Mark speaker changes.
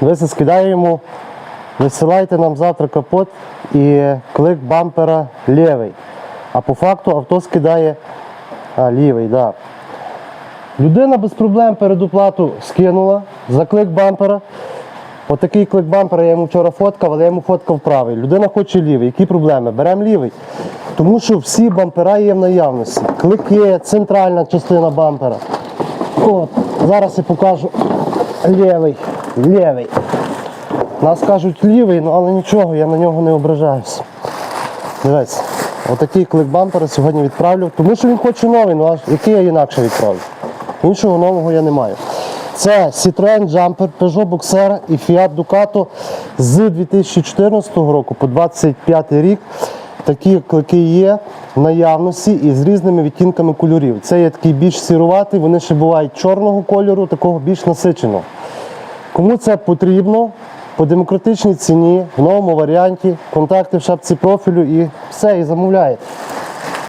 Speaker 1: Дивися, скидаю йому, висилайте нам завтра капот і клик бампера лівий. А по факту авто скидає а, лівий. Да. Людина без проблем передоплату скинула за клик бампера. Отакий клик бампера я йому вчора фоткав, але я йому фоткав правий. Людина хоче лівий. Які проблеми? Беремо лівий. Тому що всі бампера є в наявності. Клик є центральна частина бампера. От, зараз я покажу лівий. Лівий. Нас кажуть лівий, ну але нічого, я на нього не ображаюся. Дивись, отакий клик бампера сьогодні відправлю, тому що він хоче новий, ну а який я інакше відправлю. Іншого нового я не маю. Це Citroen Jumper, Peugeot Boxer і Fiat Ducato з 2014 року по 2025 рік. Такі клики є в наявності і з різними відтінками кольорів. Це є такий більш сіруватий, вони ще бувають чорного кольору, такого більш насиченого. Кому це потрібно, по демократичній ціні, в новому варіанті, контакти в шапці профілю і все, і замовляє.